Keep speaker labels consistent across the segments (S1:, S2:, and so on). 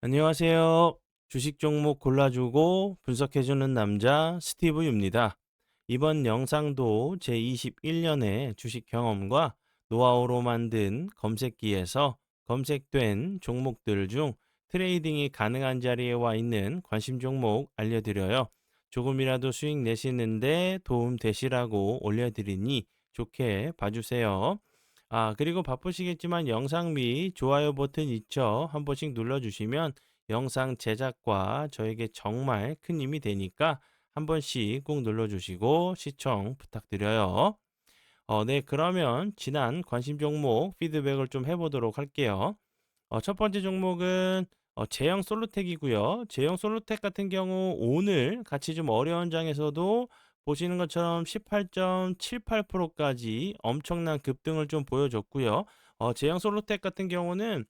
S1: 안녕하세요. 주식 종목 골라주고 분석해주는 남자 스티브입니다. 이번 영상도 제21년의 주식 경험과 노하우로 만든 검색기에서 검색된 종목들 중 트레이딩이 가능한 자리에 와 있는 관심 종목 알려드려요. 조금이라도 수익 내시는데 도움 되시라고 올려드리니 좋게 봐주세요. 아, 그리고 바쁘시겠지만 영상 및 좋아요 버튼 있죠? 한 번씩 눌러주시면 영상 제작과 저에게 정말 큰 힘이 되니까 한 번씩 꼭 눌러주시고 시청 부탁드려요. 어, 네, 그러면 지난 관심 종목 피드백을 좀 해보도록 할게요. 어, 첫 번째 종목은 어, 제형 솔루텍이고요. 제형 솔루텍 같은 경우 오늘 같이 좀 어려운 장에서도 보시는 것처럼 18.78%까지 엄청난 급등을 좀 보여줬고요. 어, 제형 솔루텍 같은 경우는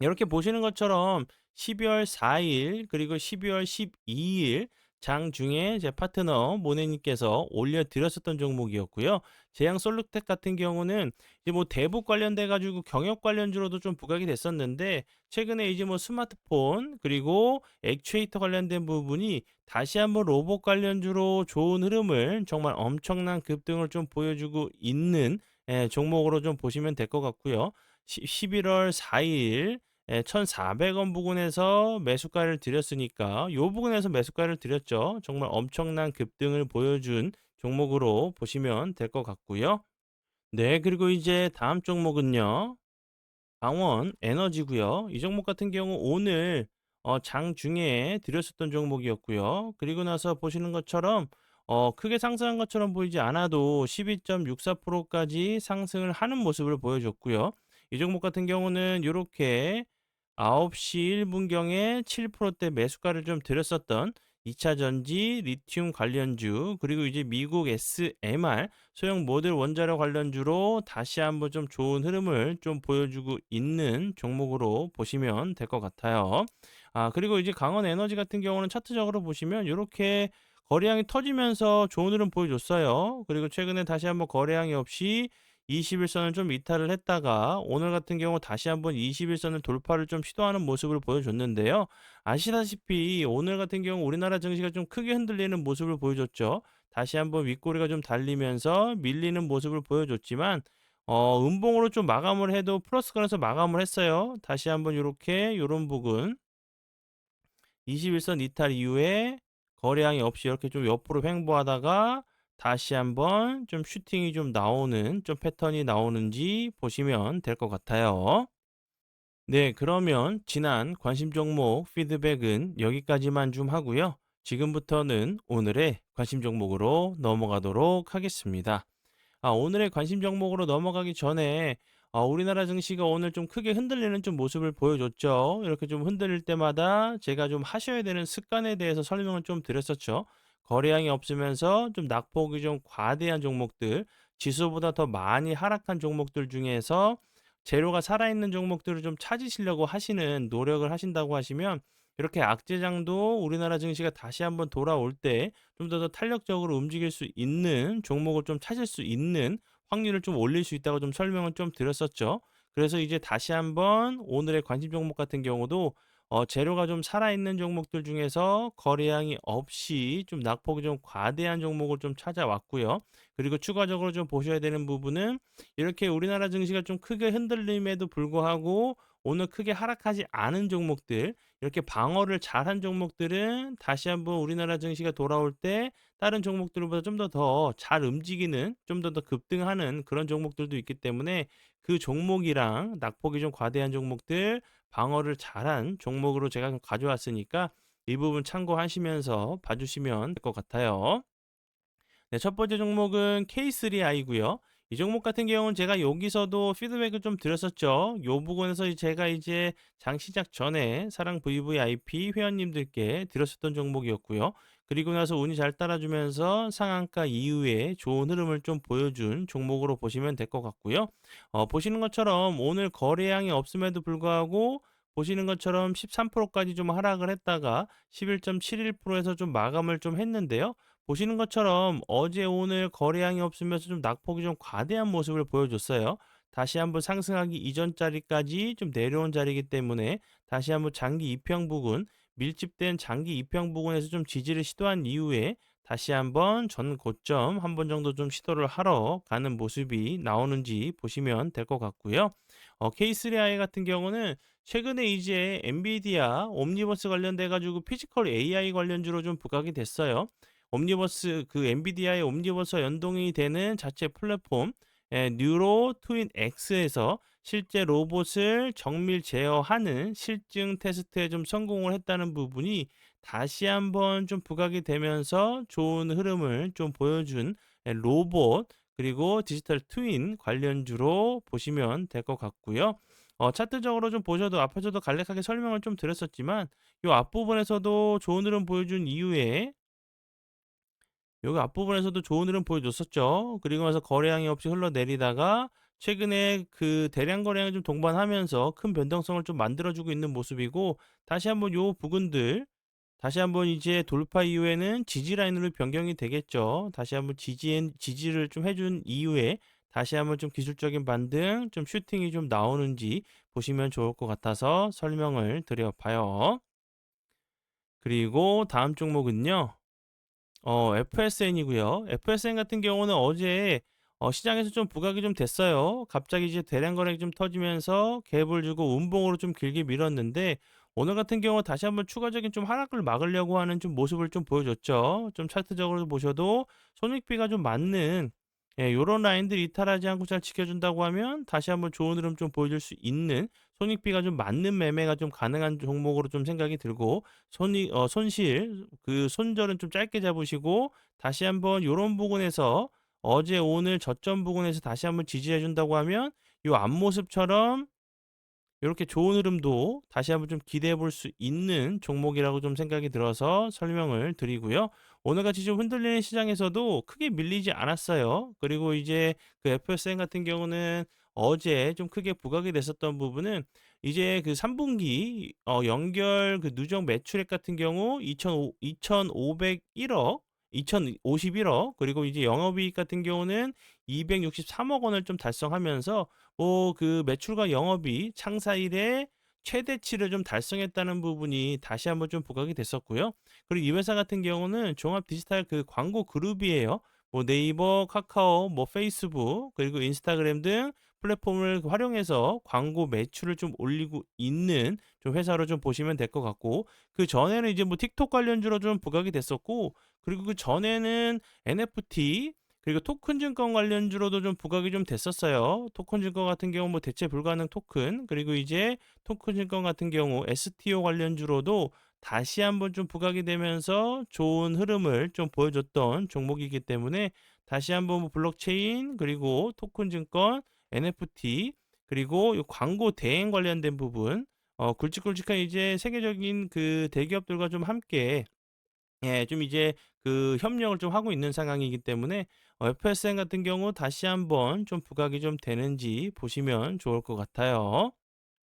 S1: 이렇게 보시는 것처럼 12월 4일 그리고 12월 12일 장 중에 제 파트너 모네님께서 올려드렸었던 종목이었고요. 제양 솔루텍 같은 경우는 이제 뭐 대북 관련돼 가지고 경협 관련주로도 좀 부각이 됐었는데 최근에 이제 뭐 스마트폰 그리고 액추에이터 관련된 부분이 다시 한번 로봇 관련주로 좋은 흐름을 정말 엄청난 급등을 좀 보여주고 있는 예, 종목으로 좀 보시면 될 것 같고요. 11월 4일 예, 1,400원 부근에서 매수가를 드렸으니까 요 부근에서 매수가를 드렸죠. 정말 엄청난 급등을 보여준 종목으로 보시면 될 것 같고요. 네, 그리고 이제 다음 종목은요. 강원 에너지고요. 이 종목 같은 경우 오늘 어, 장 중에 드렸었던 종목이었고요. 그리고 나서 보시는 것처럼 어, 크게 상승한 것처럼 보이지 않아도 12.64%까지 상승을 하는 모습을 보여줬고요. 이 종목 같은 경우는 이렇게 9시 1분경에 7%대 매수가를 좀 드렸었던 2차 전지 리튬 관련주 그리고 이제 미국 SMR 소형 모듈 원자력 관련주로 다시 한번 좀 좋은 흐름을 좀 보여주고 있는 종목으로 보시면 될 것 같아요. 아, 그리고 이제 강원 에너지 같은 경우는 차트적으로 보시면 이렇게 거래량이 터지면서 좋은 흐름 보여줬어요. 그리고 최근에 다시 한번 거래량이 없이 21선을 좀 이탈을 했다가 오늘 같은 경우 다시 한번 21선을 돌파를 좀 시도하는 모습을 보여줬는데요. 아시다시피 오늘 같은 경우 우리나라 증시가 좀 크게 흔들리는 모습을 보여줬죠. 다시 한번 윗꼬리가 좀 달리면서 밀리는 모습을 보여줬지만 어, 음봉으로 좀 마감을 해도 플러스권에서 마감을 했어요. 다시 한번 이렇게 이런 부분 21선 이탈 이후에 거래량이 없이 이렇게 좀 옆으로 횡보하다가 다시 한번 좀 슈팅이 좀 나오는 좀 패턴이 나오는지 보시면 될 것 같아요. 네, 그러면 지난 관심 종목 피드백은 여기까지만 좀 하고요. 지금부터는 오늘의 관심 종목으로 넘어가도록 하겠습니다. 아, 오늘의 관심 종목으로 넘어가기 전에 아, 우리나라 증시가 오늘 좀 크게 흔들리는 좀 모습을 보여줬죠. 이렇게 좀 흔들릴 때마다 제가 좀 하셔야 되는 습관에 대해서 설명을 좀 드렸었죠. 거래량이 없으면서 좀 낙폭이 좀 과대한 종목들, 지수보다 더 많이 하락한 종목들 중에서 재료가 살아있는 종목들을 좀 찾으시려고 하시는 노력을 하신다고 하시면 이렇게 악재장도 우리나라 증시가 다시 한번 돌아올 때 좀 더 더 탄력적으로 움직일 수 있는 종목을 좀 찾을 수 있는 확률을 좀 올릴 수 있다고 좀 설명을 좀 드렸었죠. 그래서 이제 다시 한번 오늘의 관심 종목 같은 경우도 어, 재료가 좀 살아있는 종목들 중에서 거래량이 없이 좀 낙폭이 좀 과대한 종목을 좀 찾아왔고요. 그리고 추가적으로 좀 보셔야 되는 부분은 이렇게 우리나라 증시가 좀 크게 흔들림에도 불구하고 오늘 크게 하락하지 않은 종목들, 이렇게 방어를 잘한 종목들은 다시 한번 우리나라 증시가 돌아올 때 다른 종목들보다 좀 더 더 잘 움직이는, 좀 더 더 급등하는 그런 종목들도 있기 때문에 그 종목이랑 낙폭이 좀 과대한 종목들, 방어를 잘한 종목으로 제가 가져왔으니까 이 부분 참고하시면서 봐주시면 될 것 같아요. 네, 첫 번째 종목은 K3I고요. 이 종목 같은 경우는 제가 여기서도 피드백을 좀 드렸었죠. 요 부분에서 제가 이제 장 시작 전에 사랑 VVIP 회원님들께 드렸었던 종목이었고요. 그리고 나서 운이 잘 따라주면서 상한가 이후에 좋은 흐름을 좀 보여준 종목으로 보시면 될 것 같고요. 어, 보시는 것처럼 오늘 거래량이 없음에도 불구하고 보시는 것처럼 13%까지 좀 하락을 했다가 11.71%에서 좀 마감을 좀 했는데요. 보시는 것처럼 어제 오늘 거래량이 없으면서 좀 낙폭이 좀 과대한 모습을 보여줬어요. 다시 한번 상승하기 이전 자리까지 좀 내려온 자리이기 때문에 다시 한번 장기 이평 부근 밀집된 장기 이평 부근에서 좀 지지를 시도한 이후에 다시 한번 전 고점 한 번 정도 좀 시도를 하러 가는 모습이 나오는지 보시면 될 것 같고요. 어, K3i 같은 경우는 최근에 이제 엔비디아 옴니버스 관련돼 가지고 피지컬 AI 관련주로 좀 부각이 됐어요. 옴니버스 그 엔비디아의 옴니버스 연동이 되는 자체 플랫폼 예, 뉴로 트윈 X에서 실제 로봇을 정밀 제어하는 실증 테스트에 좀 성공을 했다는 부분이 다시 한번 좀 부각이 되면서 좋은 흐름을 좀 보여준 예, 로봇 그리고 디지털 트윈 관련주로 보시면 될 것 같고요. 어, 차트적으로 좀 보셔도 앞에서도 간략하게 설명을 좀 드렸었지만 이 앞부분에서도 좋은 흐름 보여준 이후에 여기 앞부분에서도 좋은 흐름 보여줬었죠. 그리고 나서 거래량이 없이 흘러내리다가 최근에 그 대량 거래량을 좀 동반하면서 큰 변동성을 좀 만들어주고 있는 모습이고 다시 한번 요 부근들 다시 한번 이제 돌파 이후에는 지지 라인으로 변경이 되겠죠. 다시 한번 지지 지지를 좀 해준 이후에 다시 한번 좀 기술적인 반등, 좀 슈팅이 좀 나오는지 보시면 좋을 것 같아서 설명을 드려봐요. 그리고 다음 종목은요. 어, FSN이고요. FSN 같은 경우는 어제 어, 시장에서 좀 부각이 좀 됐어요. 갑자기 이제 대량 거래가 좀 터지면서 갭을 주고 운봉으로 좀 길게 밀었는데 오늘 같은 경우 다시 한번 추가적인 좀 하락을 막으려고 하는 좀 모습을 좀 보여줬죠. 좀 차트적으로 보셔도 손익비가 좀 맞는 예, 요런 라인들 이탈하지 않고 잘 지켜준다고 하면 다시 한번 좋은 흐름 좀 보여줄 수 있는 손익비가 좀 맞는 매매가 좀 가능한 종목으로 좀 생각이 들고 손이 어, 손실 그 손절은 좀 짧게 잡으시고 다시 한번 요런 부분에서 어제 오늘 저점 부분에서 다시 한번 지지해 준다고 하면 요 앞모습처럼 이렇게 좋은 흐름도 다시 한번 좀 기대해 볼 수 있는 종목이라고 좀 생각이 들어서 설명을 드리고요. 오늘같이 좀 흔들리는 시장에서도 크게 밀리지 않았어요. 그리고 이제 그 FSN 같은 경우는 어제 좀 크게 부각이 됐었던 부분은 이제 그 3분기 어 연결 그 누적 매출액 같은 경우 2,500 2,501억 2,051억 그리고 이제 영업이익 같은 경우는 263억 원을 좀 달성하면서 뭐 그 매출과 영업이 창사 이래 최대치를 좀 달성했다는 부분이 다시 한번 좀 부각이 됐었고요. 그리고 이 회사 같은 경우는 종합 디지털 그 광고 그룹이에요. 뭐 네이버, 카카오, 뭐 페이스북, 그리고 인스타그램 등 플랫폼을 활용해서 광고 매출을 좀 올리고 있는 좀 회사로 좀 보시면 될 것 같고 그 전에는 이제 뭐 틱톡 관련주로 좀 부각이 됐었고 그리고 그 전에는 NFT 그리고 토큰 증권 관련주로도 좀 부각이 좀 됐었어요. 토큰 증권 같은 경우 뭐 대체 불가능 토큰 그리고 이제 토큰 증권 같은 경우 STO 관련주로도 다시 한번 좀 부각이 되면서 좋은 흐름을 좀 보여줬던 종목이기 때문에 다시 한번 뭐 블록체인 그리고 토큰 증권 NFT 그리고 이 광고 대행 관련된 부분 어 굵직굵직한 이제 세계적인 그 대기업들과 좀 함께 예, 좀 이제 그 협력을 좀 하고 있는 상황이기 때문에 어, FSN 같은 경우 다시 한번 좀 부각이 좀 되는지 보시면 좋을 것 같아요.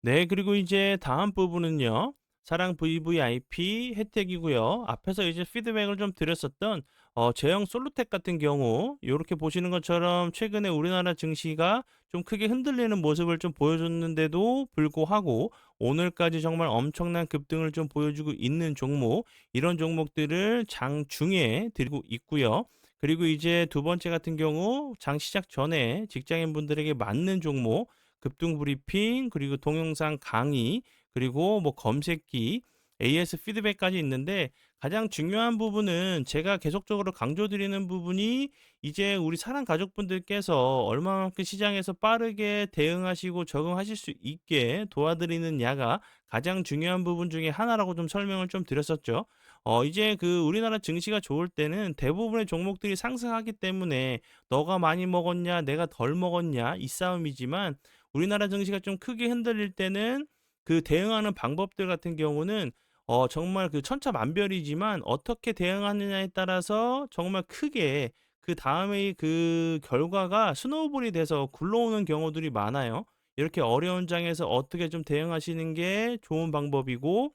S1: 네, 그리고 이제 다음 부분은요. 사랑 VVIP 혜택이고요. 앞에서 이제 피드백을 좀 드렸었던 어, 제형 솔루텍 같은 경우 이렇게 보시는 것처럼 최근에 우리나라 증시가 좀 크게 흔들리는 모습을 좀 보여줬는데도 불구하고 오늘까지 정말 엄청난 급등을 좀 보여주고 있는 종목 이런 종목들을 장 중에 들고 있고요. 그리고 이제 두 번째 같은 경우 장 시작 전에 직장인 분들에게 맞는 종목 급등 브리핑 그리고 동영상 강의 그리고 뭐 검색기 AS 피드백까지 있는데 가장 중요한 부분은 제가 계속적으로 강조드리는 부분이 이제 우리 사랑 가족분들께서 얼마만큼 시장에서 빠르게 대응하시고 적응하실 수 있게 도와드리는 야가 가장 중요한 부분 중에 하나라고 좀 설명을 좀 드렸었죠. 어, 이제 그 우리나라 증시가 좋을 때는 대부분의 종목들이 상승하기 때문에 너가 많이 먹었냐, 내가 덜 먹었냐 이 싸움이지만 우리나라 증시가 좀 크게 흔들릴 때는 그 대응하는 방법들 같은 경우는 어 정말 그 천차만별이지만 어떻게 대응하느냐에 따라서 정말 크게 그 다음에 그 결과가 스노우볼이 돼서 굴러오는 경우들이 많아요. 이렇게 어려운 장에서 어떻게 좀 대응하시는 게 좋은 방법이고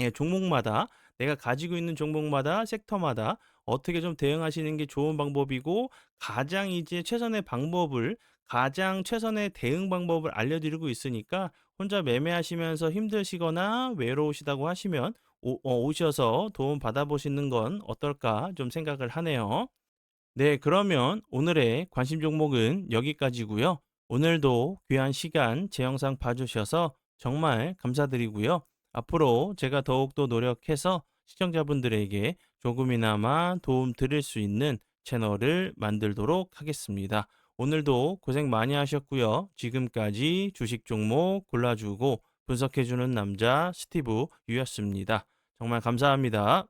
S1: 예, 종목마다 내가 가지고 있는 종목마다 섹터마다 어떻게 좀 대응하시는 게 좋은 방법이고 가장 이제 최선의 방법을 가장 최선의 대응 방법을 알려드리고 있으니까 혼자 매매하시면서 힘드시거나 외로우시다고 하시면 오, 어, 오셔서 도움 받아보시는 건 어떨까 좀 생각을 하네요. 네, 그러면 오늘의 관심 종목은 여기까지고요. 오늘도 귀한 시간 제 영상 봐주셔서 정말 감사드리고요. 앞으로 제가 더욱더 노력해서 시청자분들에게 조금이나마 도움 드릴 수 있는 채널을 만들도록 하겠습니다. 오늘도 고생 많이 하셨고요. 지금까지 주식 종목 골라주고 분석해주는 남자 스티브 유였습니다. 정말 감사합니다.